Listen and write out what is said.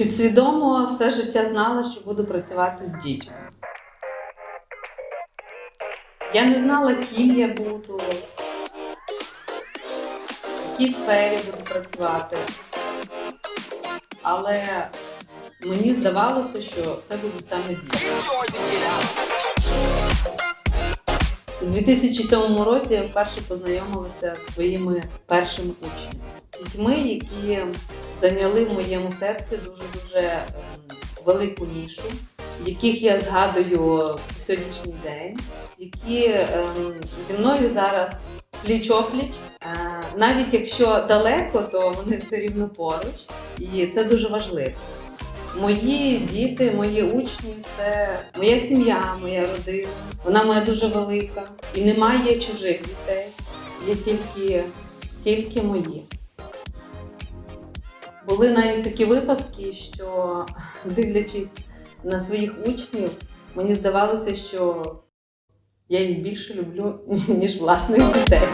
Підсвідомо все життя знала, що буду працювати з дітьми. Я не знала, ким я буду, в якій сфері буду працювати. Але мені здавалося, що це будуть саме діти. У 2007 році я вперше познайомилася зі своїми першими учнями. Дітьми, які зайняли в моєму серці дуже-дуже ем, велику нішу, яких я згадую по сьогоднішній день, які ем, зі мною зараз пліч-опліч. Е, навіть якщо далеко, то вони все рівно поруч, і це дуже важливо. Мої діти, мої учні це моя сім'я, моя родина. Вона моя дуже велика. І немає чужих дітей, є тільки, тільки мої. Були навіть такі випадки, що дивлячись на своїх учнів, мені здавалося, що я їх більше люблю, ніж власних дітей.